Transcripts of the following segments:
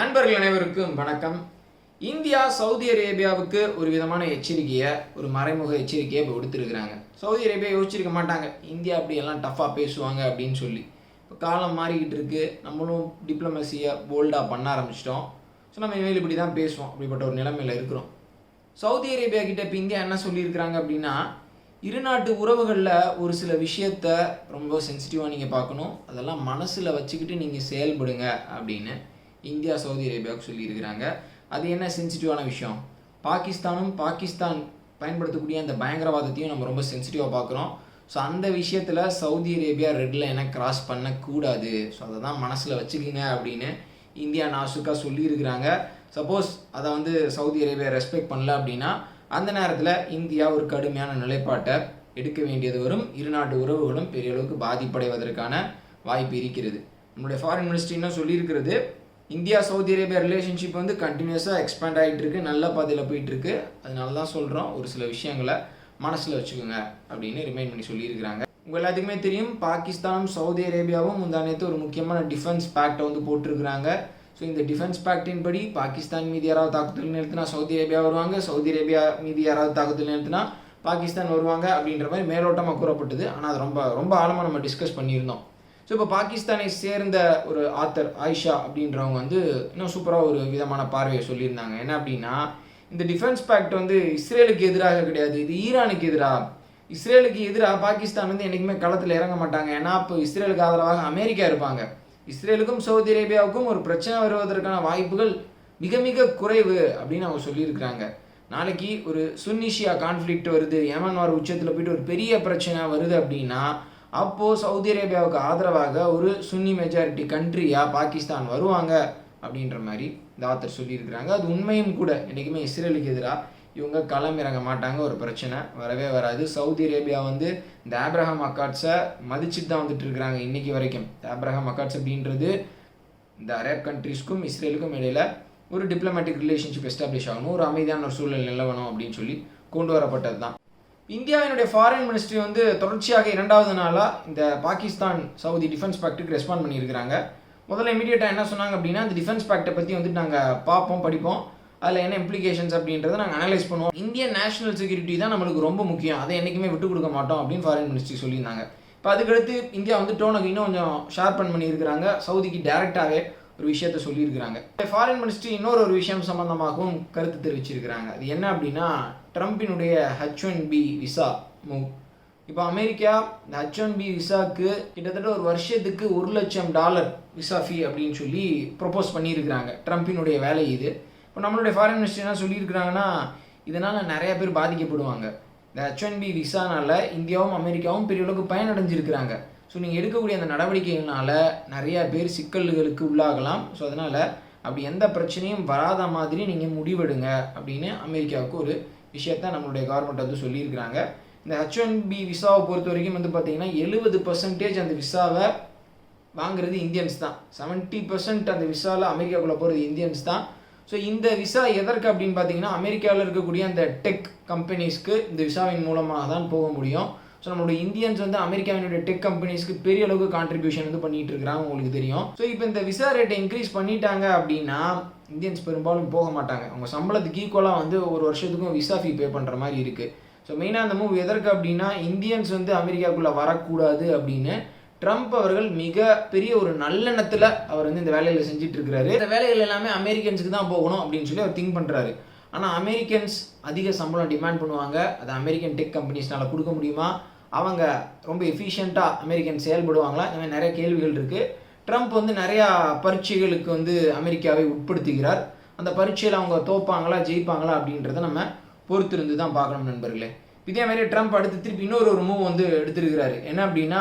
நண்பர்கள் அனைவருக்கும் வணக்கம். இந்தியா சவுதி அரேபியாவுக்கு ஒரு விதமான எச்சரிக்கையை ஒரு மறைமுக எச்சரிக்கையை இப்போ விடுத்திருக்கிறாங்க. சவுதி அரேபியா யோசிச்சிருக்க மாட்டாங்க. இந்தியா அப்படியெல்லாம் டஃப்பாக பேசுவாங்க அப்படின்னு சொல்லி. இப்போ காலம் மாறிக்கிட்டு இருக்குது நம்மளும் டிப்ளமசியை போல்டாக பண்ண ஆரம்பிச்சிட்டோம். ஸோ நம்ம இனிமேல் இப்படி தான் பேசுவோம். அப்படிப்பட்ட ஒரு நிலைமையில் இருக்கிறோம். சவுதி அரேபியா கிட்ட இப்போ இந்தியா என்ன சொல்லியிருக்கிறாங்க அப்படின்னா இரு நாட்டு உறவுகளில் ஒரு சில விஷயத்த ரொம்ப சென்சிட்டிவாக நீங்கள் பார்க்கணும். அதெல்லாம் மனசில் வச்சுக்கிட்டு நீங்கள் செயல்படுங்க அப்படின்னு. இந்தியா சவுதி அரேபியாவுக்கு சொல்லியிருக்கிறாங்க. அது என்ன சென்சிட்டிவான விஷயம்? பாகிஸ்தானும் பாகிஸ்தான் பயன்படுத்தக்கூடிய அந்த பயங்கரவாதத்தையும் நம்ம ரொம்ப சென்சிட்டிவாக பார்க்குறோம். ஸோ அந்த விஷயத்தில் சவுதி அரேபியா ரெட் லைனை கிராஸ் பண்ணக்கூடாது. ஸோ அதை தான் மனசில் வச்சுக்கிங்க அப்படின்னு இந்தியா நாசுக்காக சொல்லியிருக்கிறாங்க. சப்போஸ் அதை வந்து சவுதி அரேபியா ரெஸ்பெக்ட் பண்ணல அப்படின்னா அந்த நேரத்தில் இந்தியா ஒரு கடுமையான நிலைப்பாட்டை எடுக்க வேண்டியது வரும். இரு நாட்டு உறவுகளும் பெரிய அளவுக்கு பாதிப்படைவதற்கான வாய்ப்பு இருக்கிறது. நம்மளுடைய ஃபாரின் மினிஸ்ட்ரி என்ன சொல்லியிருக்கிறது இந்தியா சவுதி அரேபியா ரிலேஷன்ஷிப் வந்து கண்டினியூஸாக எக்ஸ்பேண்ட் ஆகிட்டு இருக்கு. நல்ல பாதையில் போயிட்டு இருக்கு. அதனால தான் சொல்கிறோம் ஒரு சில விஷயங்களை மனசில் வச்சுக்கோங்க அப்படின்னு ரிமைண்ட் பண்ணி சொல்லியிருக்கிறாங்க. உங்கள் எல்லாத்துக்குமே தெரியும் பாகிஸ்தானும் சவுதி அரேபியாவும் முந்தானத்து ஒரு முக்கியமான டிஃபென்ஸ் பேக்டை வந்து போட்டிருக்கிறாங்க. ஸோ இந்த டிஃபென்ஸ் பேக்டின் படி பாகிஸ்தான் மீது யாராவது தாக்குதல் நிறுத்தினா சவுதி அரேபியா வருவாங்க. சவுதி அரேபியா மீது யாராவது தாக்குதல் நிறுத்தினா பாகிஸ்தான் வருவாங்க அப்படின்ற மாதிரி மேலோட்டமாக கூறப்பட்டது. ஆனால் அது ரொம்ப ரொம்ப ஆழமாக நம்ம டிஸ்கஸ் பண்ணியிருந்தோம். ஸோ இப்போ பாகிஸ்தானை சேர்ந்த ஒரு ஆத்தர் ஆயிஷா அப்படின்றவங்க வந்து இன்னும் சூப்பராக ஒரு விதமான பார்வையை சொல்லியிருந்தாங்க. என்ன அப்படின்னா இந்த டிஃபென்ஸ் பேக்ட் வந்து இஸ்ரேலுக்கு எதிராக கிடையாது இது ஈரானுக்கு எதிராக இஸ்ரேலுக்கு எதிராக பாகிஸ்தான் வந்து என்றைக்குமே களத்தில் இறங்க மாட்டாங்க. ஏன்னா இப்போ இஸ்ரேலுக்கு ஆதரவாக அமெரிக்கா இருப்பாங்க. இஸ்ரேலுக்கும் சவுதி அரேபியாவுக்கும் ஒரு பிரச்சனை வருவதற்கான வாய்ப்புகள் மிக மிக குறைவு அப்படின்னு அவங்க சொல்லியிருக்கிறாங்க. நாளைக்கு ஒரு சுன்னிஷியா கான்ஃப்ளிக்ட் வருது யமன் வார் உச்சத்தில் போயிட்டு ஒரு பெரிய பிரச்சனை வருது அப்படின்னா அப்போது சவுதி அரேபியாவுக்கு ஆதரவாக ஒரு சுன்னி மெஜாரிட்டி கண்ட்ரியாக பாகிஸ்தான் வருவாங்க அப்படின்ற மாதிரி தாத்தர் சொல்லியிருக்கிறாங்க. அது உண்மையும் கூட என்றைக்குமே இஸ்ரேலுக்கு எதிராக இவங்க களம் இறங்க மாட்டாங்க. ஒரு பிரச்சனை வரவே வராது. சவுதி அரேபியா வந்து இந்த ஆப்ரஹாம் அக்காட்ஸை மதிச்சுட்டு தான் வந்துட்டு இருக்கிறாங்க இன்னைக்கு வரைக்கும். இந்த ஆப்ரஹாம் அக்காட்ஸ் அப்படின்றது இந்த அரேப் கண்ட்ரீஸ்க்கும் இஸ்ரேலுக்கும் இடையில ஒரு டிப்ளமேட்டிக் ரிலேஷன்ஷிப் எஸ்டாப்ளிஷ் ஆகணும். ஒரு அமைதியான ஒரு சூழல் நிலவணும் அப்படின்னு சொல்லி கொண்டு வரப்பட்டது தான் இந்தியாவினுடைய ஃபாரின் மினிஸ்ட்ரி வந்து தொடர்ச்சியாக இரண்டாவது நாளாக இந்த பாகிஸ்தான் சவுதி டிஃபென்ஸ் பேக்ட்டுக்கு ரெஸ்பாண்ட் பண்ணியிருக்கிறாங்க. முதல்ல இமீடியட்டாக என்ன சொன்னாங்க அப்படின்னா இந்த டிஃபென்ஸ் பேக்ட்டை பற்றி வந்துட்டு நாங்கள் பார்ப்போம் படிப்போம். அதில் என்ன இம்ப்ளிகேஷன்ஸ் அப்படின்றத நாங்கள் அனலைஸ் பண்ணுவோம். இந்தியன் நேஷனல் செக்யூரிட்டி தான் நம்மளுக்கு ரொம்ப முக்கியம். அதை என்றைக்குமே விட்டு கொடுக்க மாட்டோம் அப்படின்னு ஃபாரின் மினிஸ்ட்ரி சொல்லியிருந்தாங்க. இப்போ அதுக்கடுத்து இந்தியா வந்து டோனுக்கு இன்னும் கொஞ்சம் ஷார்பன் பண்ணியிருக்கிறாங்க. சவுதிக்கு டேரெக்டாகவே ஒரு விஷயத்த சொல்லியிருக்கிறாங்க. ஃபாரின் மினிஸ்ட்ரி இன்னொரு ஒரு விஷயம் சம்மந்தமாகவும் கருத்து தெரிவிச்சிருக்கிறாங்க. அது என்ன அப்படின்னா ட்ரம்பினுடைய H one B visa move இப்போ அமெரிக்கா இந்த ஹச் ஒன் பி விசாக்கு கிட்டத்தட்ட ஒரு வருஷத்துக்கு ஒரு லட்சம் டாலர் விசா ஃபீ அப்படின்னு சொல்லி ப்ரொப்போஸ் பண்ணியிருக்கிறாங்க. ட்ரம்பினுடைய வேலை இது. இப்போ நம்மளுடைய ஃபாரின் மினிஸ்டர் என்ன சொல்லியிருக்கிறாங்கன்னா இதனால் நிறைய பேர் பாதிக்கப்படுவாங்க. இந்த ஹச் ஒன் பி விசானால் இந்தியாவும் அமெரிக்காவும் பெரிய அளவுக்கு பயனடைஞ்சிருக்கிறாங்க. ஸோ நீங்கள் எடுக்கக்கூடிய அந்த நடவடிக்கைகள்னால நிறைய பேர் சிக்கல்களுக்கு உள்ளாகலாம். ஸோ அதனால் அப்படி எந்த பிரச்சனையும் வராத மாதிரி நீங்கள் முடிவெடுங்க அப்படின்னு அமெரிக்காவுக்கு ஒரு விஷயத்த நம்மளுடைய கவர்மெண்ட் வந்து சொல்லியிருக்கிறாங்க. இந்த ஹெச் ஒன் பி விசாவை பொறுத்த வரைக்கும் வந்து பார்த்தீங்கன்னா எழுபது பர்சன்டேஜ் அந்த விசாவை வாங்குறது இந்தியன்ஸ் தான். செவன்ட்டி பர்சன்ட் அந்த விசாவில் அமெரிக்காக்குள்ளே போகிறது இந்தியன்ஸ் தான். ஸோ இந்த விசா எதற்கு அப்படின்னு பார்த்தீங்கன்னா அமெரிக்காவில் இருக்கக்கூடிய அந்த டெக் கம்பெனிஸ்க்கு இந்த விசாவின் மூலமாக தான் போக முடியும். ஸோ நம்மளுடைய இந்தியன்ஸ் வந்து அமெரிக்காவினுடைய டெக் கம்பெனிஸ்க்கு பெரிய அளவுக்கு கான்ட்ரிபியூஷன் வந்து பண்ணிட்டு இருக்கிறாங்க உங்களுக்கு தெரியும். ஸோ இப்போ இந்த விசா ரேட்டை இன்க்ரீஸ் பண்ணிட்டாங்க அப்படின்னா இந்தியன்ஸ் பெரும்பாலும் போக மாட்டாங்க. அவங்க சம்பளத்துக்கு ஈக்குவலாக வந்து ஒரு வருஷத்துக்கும் விசா ஃபீ பே பண்ணுற மாதிரி இருக்குது ஸோ மெயினாக அந்த மூவ் எதற்கு அப்படின்னா இந்தியன்ஸ் வந்து அமெரிக்காவுக்குள்ளே வரக்கூடாது அப்படின்னு ட்ரம்ப் அவர்கள் மிக பெரிய ஒரு நல்லெண்ணத்தில் அவர் வந்து இந்த வேலையில் செஞ்சுட்டு இருக்கிறாரு. இந்த வேலைகள் எல்லாமே அமெரிக்கன்ஸுக்கு தான் போகணும் அப்படின்னு சொல்லி அவர் திங்க் பண்ணுறாரு ஆனால் அமெரிக்கன்ஸ் அதிக சம்பளம் டிமாண்ட் பண்ணுவாங்க. அது அமெரிக்கன் டெக் கம்பெனிஸ்னால் கொடுக்க முடியுமா? அவங்க ரொம்ப எஃபிஷியண்ட்டாக அமெரிக்கன் செயல்படுவாங்களா? இந்த மாதிரி நிறைய கேள்விகள் இருக்குது ட்ரம்ப் வந்து நிறையா பரீட்சைகளுக்கு வந்து அமெரிக்காவை உட்படுத்துகிறார். அந்த பரீட்சையில் அவங்க தோப்பாங்களா ஜெயிப்பாங்களா அப்படின்றத நம்ம பொறுத்திருந்து தான் பார்க்கணும் நண்பர்களே. இதே மாதிரி ட்ரம்ப் அடுத்து திருப்பி இன்னொரு ஒரு மூவ் வந்து எடுத்திருக்கிறாரு. என்ன அப்படின்னா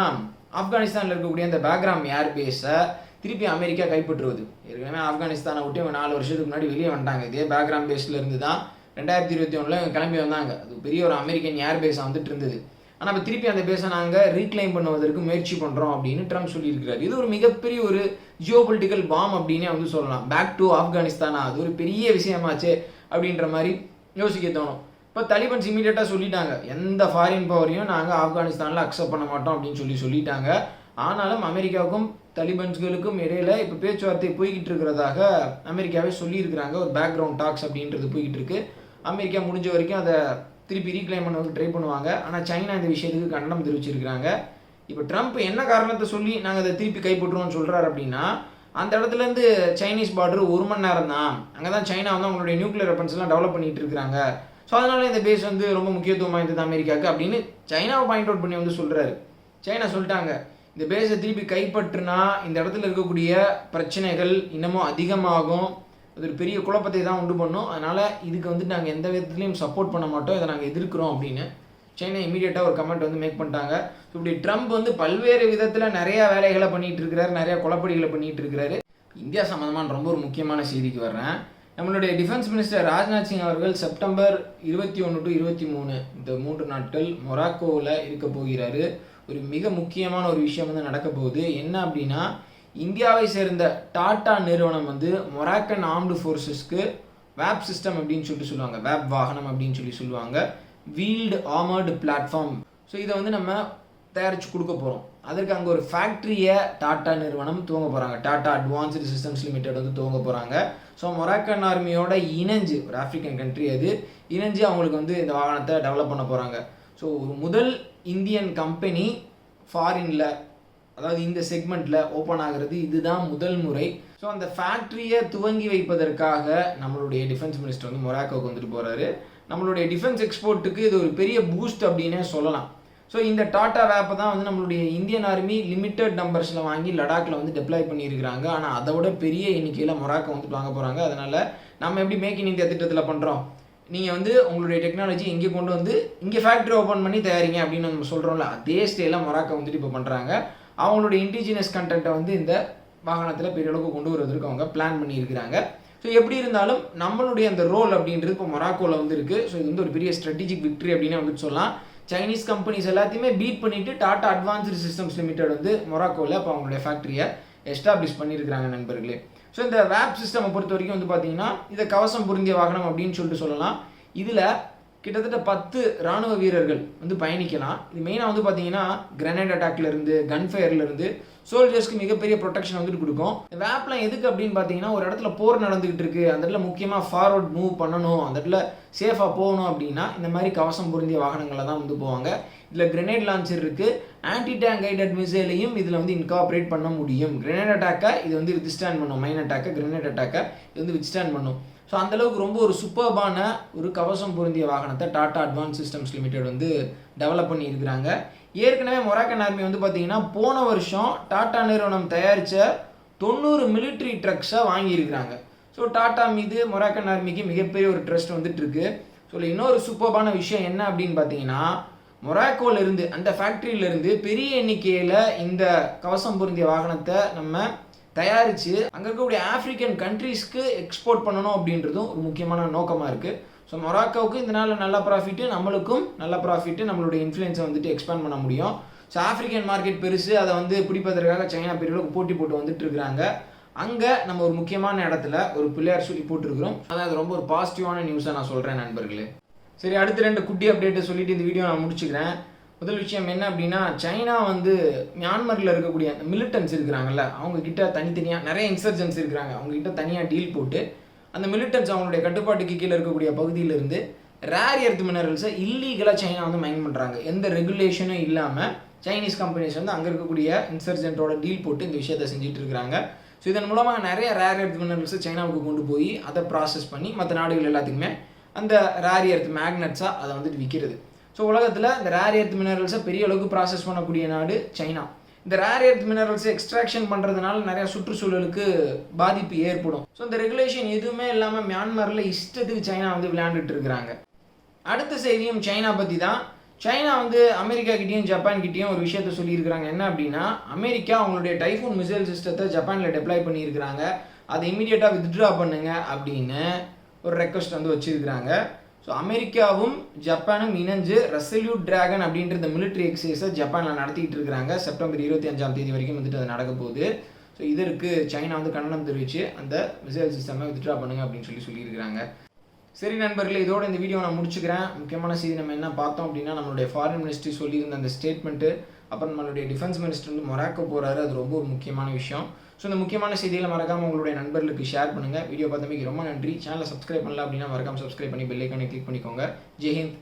ஆப்கானிஸ்தானில் இருக்கக்கூடிய அந்த பேக்ராம் ஏர்பேஸை திருப்பி அமெரிக்கா கைப்பற்றுவது. ஏற்கனவே ஆப்கானிஸ்தானை விட்டு இவங்க நாலு வருஷத்துக்கு முன்னாடி வெளியே வந்துட்டாங்க. இதே பேக்ராம் பேஸில் இருந்து தான் ரெண்டாயிரத்தி இருபத்தி ஒன்றில் கிளம்பி வந்தாங்க. அது பெரிய ஒரு அமெரிக்கன் ஏர்பேஸாக வந்துட்டு இருந்தது. ஆனால் திருப்பி அந்த பேஸை நாங்கள் ரீக்ளைம் பண்ணுவதற்கு முயற்சி பண்ணுறோம் அப்படின்னு ட்ரம்ப் சொல்லியிருக்கிறார். இது ஒரு மிகப்பெரிய ஒரு ஜியோ பொலிட்டிக்கல் பாம் அப்படின்னே வந்து சொல்லலாம். பேக் டு ஆப்கானிஸ்தானா அது ஒரு பெரிய விஷயமாச்சே அப்படின்ற மாதிரி யோசிக்க தோணும். இப்போ தலிபன்ஸ் இமீடியட்டாக சொல்லிட்டாங்க. எந்த ஃபாரின் பவரையும் நாங்கள் ஆப்கானிஸ்தானில் அக்செப்ட் பண்ண மாட்டோம் அப்படின்னு சொல்லி சொல்லிட்டாங்க. ஆனாலும் அமெரிக்காவுக்கும் தலிபன்ஸ்களுக்கும் இடையில இப்போ பேச்சுவார்த்தை போய்கிட்டு இருக்கிறதாக அமெரிக்காவே சொல்லியிருக்கிறாங்க. ஒரு பேக்ரவுண்ட் டாக்ஸ் அப்படின்றது போய்கிட்டு இருக்கு. அமெரிக்கா முடிஞ்ச வரைக்கும் அதை திருப்பி ரீக்ளைம் பண்ண ட்ரை பண்ணுவாங்க. ஆனால் சைனா இந்த விஷயத்துக்கு கண்டனம் தெரிவிச்சிருக்கிறாங்க. இப்போ ட்ரம்ப் என்ன காரணத்தை சொல்லி நாங்கள் அதை திருப்பி கைப்பற்றுவோம்னு சொல்கிறாரு அப்படின்னா அந்த இடத்துலேருந்து சைனீஸ் பார்டர் ஒரு மணி நேரம் தான் அங்கே தான் சைனா வந்து அவங்களுடைய நியூக்ளியர் வெப்பன்ஸ்லாம் டெவலப் பண்ணிட்டு இருக்காங்க ஸோ அதனால இந்த பேஸ் வந்து ரொம்ப முக்கியத்துவம் வாய்ந்தது அமெரிக்காவுக்கு அப்படின்னு சைனாவை பாயிண்ட் அவுட் பண்ணி வந்து சொல்கிறாரு சைனா சொல்லிட்டாங்க இந்த பேஸை திருப்பி கைப்பற்றுனா இந்த இடத்துல இருக்கக்கூடிய பிரச்சனைகள் இன்னமும் அதிகமாகும். அது ஒரு பெரிய குழப்பத்தை தான் உண்டு பண்ணும். அதனால் இதுக்கு வந்து நாங்கள் எந்த விதத்துலையும் சப்போர்ட் பண்ண மாட்டோம். இதை நாங்கள் எதிர்க்கிறோம் அப்படின்னு. சைனா இமீடியட்டாக ஒரு கமெண்ட் வந்து மேக் பண்ணிட்டாங்க. ஸோ இப்படி ட்ரம்ப் வந்து பல்வேறு விதத்தில் நிறையா வேலைகளை பண்ணிகிட்டு இருக்கிறாரு. நிறையா குழப்படிகளை பண்ணிகிட்டு இருக்கிறாரு. இந்தியா சம்மந்தமான ரொம்ப ஒரு முக்கியமான செய்திக்கு வர்றேன். நம்மளுடைய டிஃபென்ஸ் மினிஸ்டர் ராஜ்நாத் சிங் அவர்கள் செப்டம்பர் இருபத்தி ஒன்று டு இருபத்தி மூணு இந்த மூன்று நாட்கள் மொராக்கோவில் இருக்க போகிறாரு. ஒரு மிக முக்கியமான ஒரு விஷயம் வந்து நடக்க போகுது. என்ன அப்படின்னா இந்தியாவை சேர்ந்த டாடா நிறுவனம் வந்து மொராக்கன் ஆர்ம்டு ஃபோர்ஸஸ்க்கு வேப் சிஸ்டம் அப்படின்னு சொல்லிட்டு சொல்லுவாங்க. வேப் வாகனம் அப்படின்னு சொல்லி சொல்லுவாங்க. Yield armoured platform. ஸோ இதை வந்து நம்ம தயாரித்து கொடுக்க போகிறோம் அதற்கு அங்கே ஒரு ஃபேக்ட்ரியை டாடா நிறுவனம் துவங்க போகிறாங்க டாடா அட்வான்ஸ்டு சிஸ்டம்ஸ் லிமிடெட் வந்து துவங்க போகிறாங்க ஸோ மொராக்கன் ஆர்மியோட இணைஞ்சு ஒரு ஆஃப்ரிக்கன் கண்ட்ரி அது இணைஞ்சு அவங்களுக்கு வந்து இந்த வாகனத்தை டெவலப் பண்ண போகிறாங்க ஸோ ஒரு முதல் இந்தியன் கம்பெனி ஃபாரினில் அதாவது இந்த செக்மெண்ட்டில் ஓப்பன் ஆகிறது இதுதான் முதல் முறை. ஸோ அந்த ஃபேக்ட்ரியை துவங்கி வைப்பதற்காக நம்மளுடைய டிஃபென்ஸ் மினிஸ்டர் வந்து மொராக்கோக்கு வந்துட்டு போகிறாரு நம்மளுடைய டிஃபென்ஸ் எக்ஸ்போர்ட்டுக்கு இது ஒரு பெரிய பூஸ்ட் அப்படின்னே சொல்லலாம். ஸோ இந்த டாட்டா வேப்பை தான் வந்து நம்மளுடைய இந்தியன் ஆர்மி லிமிட்டட் நம்பர்ஸில் வாங்கி லடாக்கில் வந்து டெப்ளாய் பண்ணியிருக்கிறாங்க. ஆனால் அதை விட பெரிய எண்ணிக்கையில் மொராக்கோ வந்துட்டு வாங்க போகிறாங்க அதனால் நம்ம எப்படி மேக் இன் இந்தியா திட்டத்தில் பண்ணுறோம் நீங்கள் வந்து உங்களுடைய டெக்னாலஜி இங்கே கொண்டு வந்து இங்கே ஃபேக்ட்ரி ஓப்பன் பண்ணி தயாரிங்க அப்படின்னு நம்ம சொல்கிறோம்ல அதே ஸ்டேல மொராக்கோ வந்துட்டு இப்போ பண்ணுறாங்க அவங்களுடைய இன்டிஜினியஸ் கண்டென்ட்டை வந்து இந்த வாகனத்தில் பெரிய அளவுக்கு கொண்டு வருவதற்கு அவங்க பிளான் பண்ணியிருக்கிறாங்க. ஸோ எப்படி இருந்தாலும் நம்மளுடைய அந்த ரோல் அப்படின்றது இப்போ மொராக்கோவில் வந்து இருக்குது ஸோ இது வந்து ஒரு பெரிய ஸ்ட்ராட்டஜிக் விக்ட்ரி அப்படின்னு வந்து சொல்லலாம். சைனீஸ் கம்பெனிஸ் எல்லாத்தையுமே பீட் பண்ணிட்டு டாடா அட்வான்ஸ்டு சிஸ்டம்ஸ் லிமிடெட் வந்து மொராக்கோவில் இப்போ அவங்களுடைய ஃபேக்ட்ரியை எஸ்டாப்ளிஷ் பண்ணியிருக்கிறாங்க நண்பர்களே. ஸோ இந்த வேப் சிஸ்டமை பொறுத்த வரைக்கும் வந்து பார்த்தீங்கன்னா இதை கவசம் பொருந்திய வாகனம் அப்படின்னு சொல்லிட்டு சொல்லலாம். இதில் கிட்டத்தட்ட பத்து ராணுவ வீரர்கள் வந்து பயணிக்கலாம். இது மெயினாக வந்து பார்த்தீங்கன்னா கிரனேட் அட்டாக்லேருந்து கன் ஃபயர்லேருந்து சோல்ஜர்ஸ்க்கு மிகப்பெரிய ப்ரொடெக்ஷன் வந்துட்டு கொடுக்கும். இந்த வேப்லாம் எதுக்கு அப்படின்னு பார்த்தீங்கன்னா ஒரு இடத்துல போர் நடந்துகிட்டு இருக்கு. அந்த இடத்துல முக்கியமாக ஃபார்வர்ட் மூவ் பண்ணணும். அந்த இடத்துல சேஃபாக போகணும் அப்படின்னா இந்த மாதிரி கவசம் பொருந்திய வாகனங்களை தான் வந்து போவாங்க. இதில் கிரனேட் லான்ச்சர் இருக்குது ஆன்டி டேங்க் கைடட் மிசைலையும் இதில் வந்து இன்கார்பரேட் பண்ண முடியும். கிரனேட் அட்டாக்கை இது வந்து வித்ஸ்டாண்ட் பண்ணும். மைன் அட்டாக்கை கிரனேட் அட்டாக்கை இது வந்து வித்ஸ்டாண்ட் பண்ணும். ஸோ அந்தளவுக்கு ரொம்ப ஒரு சூப்பர்பான ஒரு கவசம் பொருந்திய வாகனத்தை டாடா அட்வான்ஸ் சிஸ்டம்ஸ் லிமிடெட் வந்து டெவலப் பண்ணியிருக்கிறாங்க. ஏற்கனவே மொராக்கன் ஆர்மி வந்து பார்த்தீங்கன்னா போன வருஷம் டாடா நிறுவனம் தயாரித்த தொண்ணூறு மிலிட்ரி ட்ரக்ஸை வாங்கியிருக்கிறாங்க. ஸோ டாடா மீது மொராக்கன் ஆர்மிக்கு மிகப்பெரிய ஒரு ட்ரஸ்ட் வந்துட்டு இருக்கு ஸோ இன்னொரு சூப்பர்பான விஷயம் என்ன அப்படின்னு பார்த்தீங்கன்னா மொராக்கோலேருந்து அந்த ஃபேக்ட்ரியிலேருந்து பெரிய எண்ணிக்கையில் இந்த கவசம் பொருந்திய வாகனத்தை நம்ம தயாரித்து அங்கே இருக்கக்கூடிய ஆஃப்ரிக்கன் கண்ட்ரீஸ்க்கு எக்ஸ்போர்ட் பண்ணணும் அப்படின்றதும் ஒரு முக்கியமான நோக்கமாக இருக்குது ஸோ மொராக்கோவுக்கு இதனால் நல்ல ப்ராஃபிட்டு நம்மளுக்கும் நல்ல ப்ராஃபிட்டு நம்மளுடைய இன்ஃப்ளூயன்ஸை வந்துட்டு எக்ஸ்பேண்ட் பண்ண முடியும். ஸோ ஆஃப்ரிக்கன் மார்க்கெட் பெருசு அதை வந்து பிடிப்பதற்காக சைனா பீரியடுக்கு போட்டி போட்டு வந்துட்டு இருக்கிறாங்க. அங்கே நம்ம ஒரு முக்கியமான இடத்துல ஒரு பிள்ளையார் சொல்லி போட்டிருக்கிறோம். அதாவது ரொம்ப ஒரு பாசிட்டிவான நியூஸாக நான் சொல்கிறேன் நண்பர்களே. சரி அடுத்த ரெண்டு குட்டி அப்டேட்டை சொல்லிட்டு இந்த வீடியோ நான் முடிச்சுக்கிறேன். முதல் விஷயம் என்ன அப்படின்னா சைனா வந்து மியான்மரில் இருக்கக்கூடிய அந்த மிலிட்டன்ஸ் இருக்கிறாங்கல்ல அவங்கக்கிட்ட தனித்தனியாக நிறைய இன்சர்ஜென்ஸ் இருக்கிறாங்க. அவங்கக்கிட்ட தனியாக டீல் போட்டு அந்த மிலிட்டன்ஸ் அவங்களுடைய கட்டுப்பாட்டுக்கு கீழே இருக்கக்கூடிய பகுதியிலிருந்து ரேர் எர்த் மினரல்ஸை இல்லீகலாக சைனா வந்து மைன் பண்ணுறாங்க எந்த ரெகுலேஷனும் இல்லாமல் சைனீஸ் கம்பெனிஸ் வந்து அங்கே இருக்கக்கூடிய இன்சர்ஜென்ட்டோட டீல் போட்டு இந்த விஷயத்தை செஞ்சுட்டு இருக்கிறாங்க. ஸோ இதன் மூலமாக நிறைய ரேர் எர்த் மினரல்ஸை சைனாவுக்கு கொண்டு போய் அதை ப்ராசஸ் பண்ணி மற்ற நாடுகள் எல்லாத்துக்குமே அந்த ரேர் எர்த் மேக்னட்ஸாக அதை வந்துட்டு விற்கிறது ஸோ உலகத்தில் இந்த ரேர் எர்த் மினரல்ஸை பெரிய அளவுக்கு ப்ராசஸ் பண்ணக்கூடிய நாடு சைனா. இந்த ரேர் எர்த் மினரல்ஸை எக்ஸ்ட்ராக்ஷன் பண்ணுறதுனால நிறைய சுற்றுச்சூழலுக்கு பாதிப்பு ஏற்படும். ஸோ இந்த ரெகுலேஷன் எதுவுமே இல்லாமல் மியான்மரில் இஷ்டத்துக்கு சைனா வந்து விளையாண்டுட்டு இருக்கிறாங்க. அடுத்த செய்தியும் சைனா பற்றி தான். சைனா வந்து அமெரிக்கா கிட்டேயும் ஜப்பான் கிட்டேயும் ஒரு விஷயத்த சொல்லியிருக்கிறாங்க. என்ன அப்படின்னா அமெரிக்கா அவங்களுடைய டைஃபூன் மிசைல் சிஸ்டத்தை ஜப்பானில் டெப்ளாய் பண்ணியிருக்கிறாங்க. அதை இமீடியட்டாக வித்ட்ரா பண்ணுங்க அப்படின்னு ஒரு ரெக்வஸ்ட் வந்து வச்சிருக்கிறாங்க. ஸோ அமெரிக்காவும் ஜப்பானும் இணைஞ்சு ரெசல்யூட் டிராகன் அப்படின்ற இந்த மிலிட்ரி எக்ஸசைஸை ஜப்பானில் நடத்திக்கிட்டு இருக்கிறாங்க. செப்டம்பர் இருபத்தி அஞ்சாம் தேதி வரைக்கும் வந்துட்டு அது நடக்க போகுது. ஸோ இதற்கு சைனா வந்து கண்டனம் தெரிவித்து அந்த மிசைல் சிஸ்டமை வித்ட்ரா பண்ணுங்க அப்படின்னு சொல்லி சொல்லியிருக்கிறாங்க. சரி நண்பர்களே இதோட இந்த வீடியோ நான் முடிச்சுக்கிறேன். முக்கியமான செய்தி நம்ம என்ன பார்த்தோம் அப்படின்னா நம்மளுடைய ஃபாரின் மினிஸ்ட்ரி சொல்லியிருந்த அந்த ஸ்டேட்மெண்ட்டு அப்புறம் நம்மளுடைய டிஃபென்ஸ் மினிஸ்டர் வந்து மொராக்கோ போகிறாரு அது ரொம்ப ஒரு முக்கியமான விஷயம். ஸோ இந்த முக்கியமான செய்திகளை மறக்காமல் உங்களுடைய நண்பர்களுக்கு ஷேர் பண்ணுங்கள் வீடியோ பார்த்தமைக்கு ரொம்ப நன்றி. சேனலை சப்ஸ்கிரைப் பண்ணல அப்படின்னா மறக்காம சப்ஸ்கிரைப் பண்ணி பெல் ஐக்கானை கிளிக் பண்ணிக்கோங்க. ஜெய்ஹிந்த்